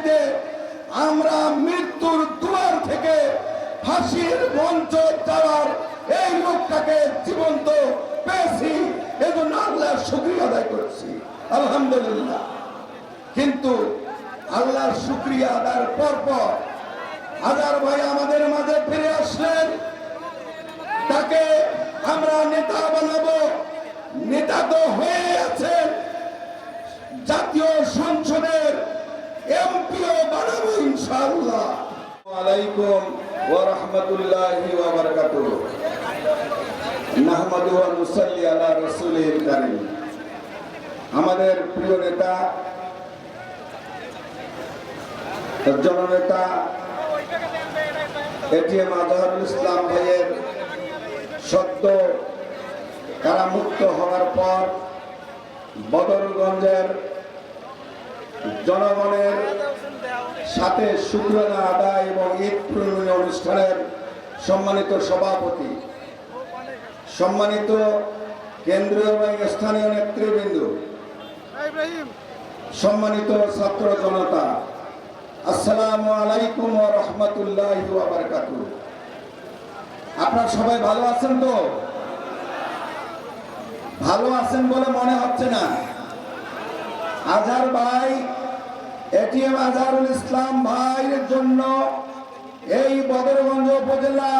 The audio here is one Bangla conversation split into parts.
মানিতে আমরা মৃত্যুর দুয়ার থেকে ফাঁসির মঞ্চ যাওয়ার এই লোকটাকে জীবন্ত পেয়েছি। এজন্য আল্লাহর শুক্রিয়া আদায় করেছি। আলহামদুলিল্লাহ। কিন্তু আল্লাহর শুক্রিয়া আদায়ের পর পর হাজার ভাই আমাদের মাঝে ফিরে আসলেন। তাকে আমরা নেতা বানাবো। নেতা তো হয়ে আলাইকুম ওয়া রাহমাতুল্লাহি ওয়া বারাকাতুহু। নাহমাদু ওয়া নুসাল্লি আলা আমাদের প্রিয় নেতা জননেতা এটিএম আজহারুল ইসলাম ভাইয়ের সদ্য কারামুক্ত হওয়ার পর বদরগঞ্জের জনগণের সাথে শুক্রানা আদায় এবং ঈদ পূর্ণিমা অনুষ্ঠানের সম্মানিত সভাপতি, সম্মানিত কেন্দ্রীয় এবং স্থানীয় নেতৃবৃন্দ, সম্মানিত ছাত্র জনতা, আসসালামু আলাইকুম রাহমাতুল্লাহি আপনারা সবাই ভালো আছেন তো? ভালো আছেন বলে মনে হচ্ছে না। আজহার ভাই এটিএম আজহারুল ইসলাম ভাইয়ের জন্য এই বদরগঞ্জ উপজেলা,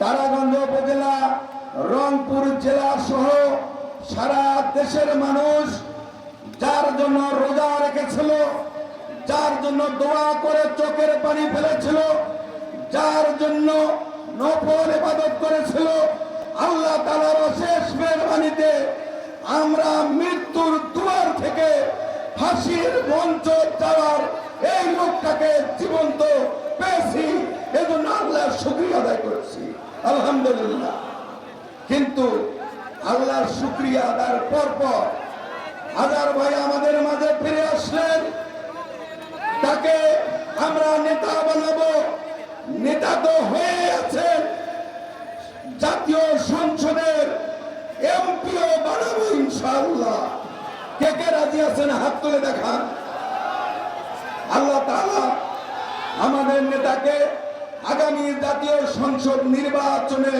তারাগঞ্জ উপজেলা, রংপুর জেলা সহ সারা দেশের মানুষ যার জন্য রোজা রেখেছিল, যার জন্য দোয়া করে চোখের পানি ফেলেছিল, যার জন্য নফল ইবাদত করেছিল, আল্লাহ তালার অশেষ মেহরবানিতে আমরা মৃত্যুর দুয়ার থেকে ফাঁসির মঞ্চ যাওয়ার এই লোকটাকে জীবন্ত পেয়েছি, এজন্য আল্লাহর শুক্রিয়া আদায় করেছি। আলহামদুলিল্লাহ। কিন্তু আল্লাহর শুক্রিয়া আদায়ের পর পর হাজার ভাই আমাদের মাঝে ফিরে আসলেন। তাকে আমরা নেতা বানাবো। নেতা তো হয়ে আছেন। জাতীয় সংসদের এমপিও বানাবো ইনশাআল্লাহ। কে কে রাজি আছেন? হাত তুলে দেখান। আল্লাহ তাআলা আমাদের নেতাকে আগামী জাতীয় সংসদ নির্বাচনে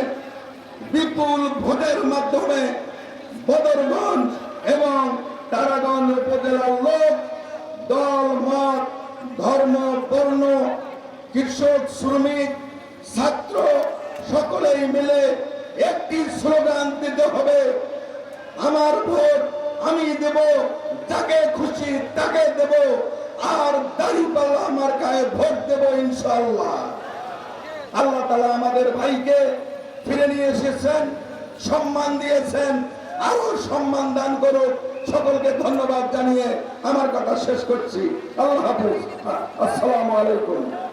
বিপুল ভোটের মাধ্যমে বদরগঞ্জ এবং তারাগঞ্জ উপজেলার লোক, দল, মত, ধর্ম, বর্ণ, কৃষক, শ্রমিক, ছাত্র সকলেই মিলে একটি স্লোগান দিতে হবে। আমার ভোট আমি দেব, যাকে খুশি তাকে দেব, আর দাঁড়িপাল্লা আমার গায়ে ভোট দেব ইনশাল্লাহ আল্লাহ তালা আমাদের ভাইকে ফিরে নিয়ে এসেছেন, সম্মান দিয়েছেন, আরও সম্মান দান করুক। সকলকে ধন্যবাদ জানিয়ে আমার কথা শেষ করছি। আল্লাহ হাফিজ। আসসালামু আলাইকুম।